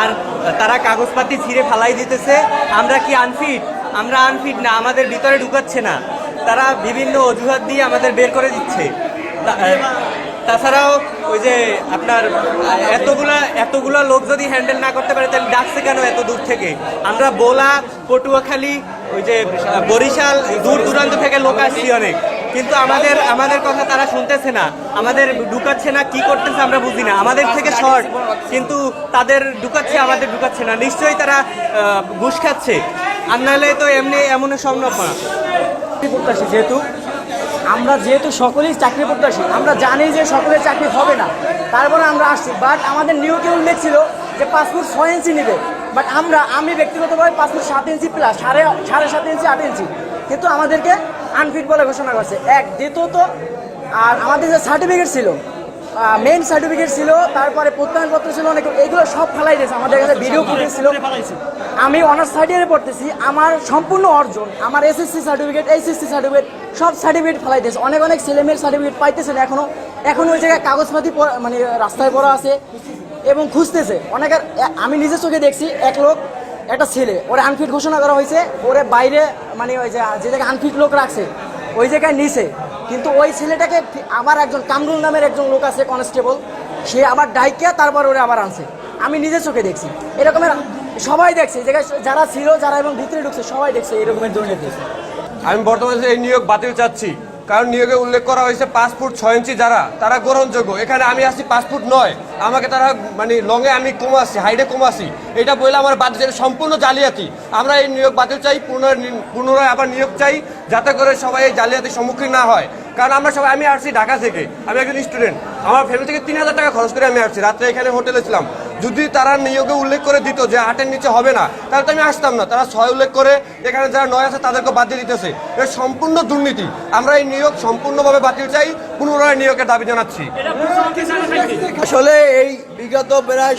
আর তারা কাগজপাতি ছিঁড়ে ফালাই দিতেছে। আমরা কি আনফিট আমরা আনফিট না, আমাদের ভিতরে ঢুকাচ্ছে না। তারা বিভিন্ন অজুহাত দিয়ে আমাদের বের করে দিচ্ছে। তাছাড়াও ওই যে আপনার এতগুলা এতগুলা লোক যদি হ্যান্ডেল না করতে পারে, তাহলে ডাকছে কেন এত দূর থেকে? আমরা বোলা, পটুয়াখালী, ওই যে বরিশাল, দূর দূরান্ত থেকে লোক আসছি অনেক। কিন্তু আমাদের আমাদের কথা তারা শুনতেছে না। আমাদের ঢুকাচ্ছে না, কি করতেছে আমরা বুঝি না। আমাদের থেকে শর্ট কিন্তু তাদের ঢুকাচ্ছে, আমাদের ঢুকাচ্ছে না। নিশ্চয়ই তারা ঘুষ খাচ্ছে। আর নাহলে তো এমনি এমন সম্ভব না। যেহেতু, আমরা যেহেতু সকলেই চাকরি প্রত্যাশী, আমরা জানি যে সকলের চাকরি হবে না। তারপরে আমরা আসছি। বাট আমাদের নিয়োগে উল্লেখ ছিল যে পাসপোর্ট ছয় ইঞ্চি নেবে। বাট আমরা আমি ব্যক্তিগতভাবে পাসপোর্ট সাত ইঞ্চি প্লাস সাড়ে সাড়ে সাত ইঞ্চি আট ইঞ্চি। কিন্তু আমাদেরকে আনফিট বলে ঘোষণা করছে। এক দ্বিতীয়ত আর আমাদের যে সার্টিফিকেট ছিল মেন সার্টিফিকেট ছিল তারপরে প্রত্যয়নপত্র ছিল অনেক এগুলো সব ফেলাই দিয়েছে। আমাদের কাছে ভিডিও ফুটেজ ছিল। আমি অনার্স থার্ড ইয়ারে পড়তেছি আমার সম্পূর্ণ অর্জন আমার এসএসসি সার্টিফিকেট এইচএসসি সার্টিফিকেট সব সার্টিফিকেট ফেলাই দিয়েছে। অনেক অনেক ছেলেমেয়ের সার্টিফিকেট পাইতেছে না এখনও। এখন ওই জায়গায় কাগজপাতি মানে রাস্তায় পড়া আছে। এবং খুঁজতেছে। অনেকের আমি নিজের চোখে দেখছি, এক লোক, একটা ছেলে। ওরা আনফিট ঘোষণা করা হয়েছে, ওরে বাইরে মানে ওই যে জায়গায় আনফিট লোক রাখছে, ওই জায়গায় নিছে। কিন্তু ওই ছেলেটাকে আবার একজন কামরুল নামের একজন লোক আছে কনস্টেবল সে আবার ডাইকিয়া তারপর ওরে আবার আনছে। আমি নিজের চোখে দেখছি। এরকমের সবাই দেখছে জায়গায় যারা ছিল, যারা এবং ভিতরে ঢুকছে, সবাই দেখছে, এরকমের দুর্নীতি আমি বর্তমানে এই নিয়োগ বাতিল চাচ্ছি কারণ নিয়োগে উল্লেখ করা হয়েছে পাঁচ ফুট ছয় ইঞ্চি যারা, তারা গ্রহণযোগ্য। এখানে আমি আসছি পাঁচ ফুট নয়। আমাকে তারা মানে লঙে আমি কম আসছি হাইটে কম আসি এটা বললে আমার বাতিল সম্পূর্ণ জালিয়াতি। আমরা এই নিয়োগ বাতিল চাই, পুনরায় পুনরায় আবার নিয়োগ চাই, যাতে করে সবাই এই জালিয়াতির সম্মুখীন না হয়। কারণ আমরা সবাই, আমি আসছি ঢাকা থেকে। আমি একজন স্টুডেন্ট আমার ফ্যামিলি থেকে তিন হাজার টাকা খরচ করে আমি আসছি। রাত্রে এখানে হোটেলে ছিলাম। যদি তারা নিয়োগে উল্লেখ করে দিত যে আটের নিচে হবে না, তাহলে তো আমি আসতাম না। তারা ছয় উল্লেখ করে এখানে যারা নয় আছে তাদেরকে বাদ দিয়ে দিতেছে। এটা সম্পূর্ণ দুর্নীতি। আমরা এই নিয়োগ সম্পূর্ণভাবে বাতিল চাই, পুনরায় নিয়োগের দাবি জানাচ্ছি। আসলে এই বিগত প্রায়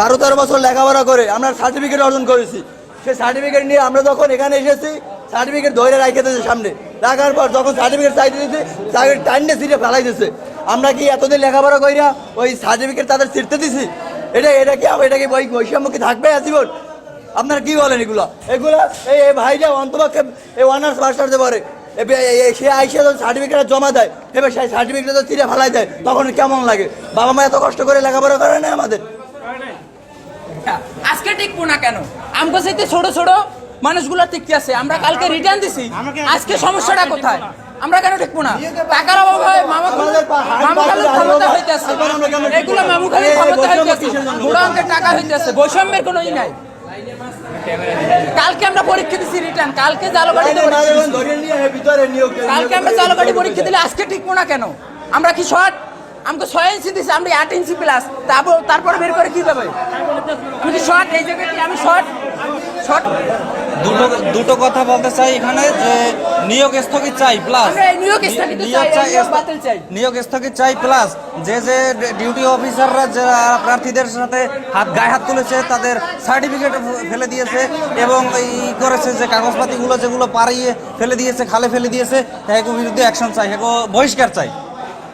বারো তেরো বছর লেখাপড়া করে আমরা সার্টিফিকেট অর্জন করেছি। সেই সার্টিফিকেট নিয়ে আমরা যখন এখানে এসেছি, সার্টিফিকেট ধরে রাখে দিয়েছে সামনে। রাখার পর যখন সার্টিফিকেট চাইতে দিয়েছে সার্টিফিকেট টাইনে সিটে ফেলাই দিয়েছে। আমরা কি এতদিন লেখাপড়া কইরা ওই সার্টিফিকেট তাদের ছিটতে দিছি? এটা এটা কি এটা কি বই বৈষম্য কি থাকবে আজীবন আপনারা কি বলেন এগুলো? এগুলো এই ভাইরা অন্তপক্ষে এই অনার্স মাস্টার পারে সে আইসে যখন সার্টিফিকেট জমা দেয় এবার সেই সার্টিফিকেট তো ছিঁড়ে ফেলাই দেয় তখন কেমন লাগে? বাবা মা এত কষ্ট করে লেখাপড়া করে না আমাদের? আজকে টিকবো না কেন? আমগো সাথে ছোট ছোট মানুষগুলো টিকতে আছে আমরা কালকে রিটার্ন দিছি। আজকে সমস্যাটা কোথায়? আমরা কেন টিকবো না? টাকার অভাবে মামা মামা খালি পা- ক্ষমতা হইতেছে। এগুলো মামু খালি এই- এই ক্ষমতা হইতেছে। অঙ্কের টাকা হইতেছে। বৈষম্যের কোনো ই নাই। কালকে আমরা পরীক্ষা দিছি রিটার্ন কালকে জালবাড়িতে কালকে আমরা জালবাড়ি পরীক্ষা দিলে আজকে টিকবো না কেন? আমরা কি শর্ট আমাকে ছয় ইঞ্চি দিছি আমরা আট ইঞ্চি প্লাস তারপর তারপরে বের করে কি পাবে তুমি শর্ট এই জায়গায় কি আমি শর্ট দুটো দুটো কথা বলতে চাই এখানে যে নিয়োগ স্থগিত চাই প্লাস নিয়োগ স্থগিত চাই, প্লাস যে যে ডিউটি অফিসাররা যারা প্রার্থীদের সাথে হাত গায়ে হাত তুলেছে তাদের সার্টিফিকেট ফেলে দিয়েছে এবং এই করেছে যে কাগজপাতিগুলো যেগুলো পাড়িয়ে ফেলে দিয়েছে খালে ফেলে দিয়েছে এগুলোর বিরুদ্ধে অ্যাকশন চাই এগুলো বহিষ্কার চাই।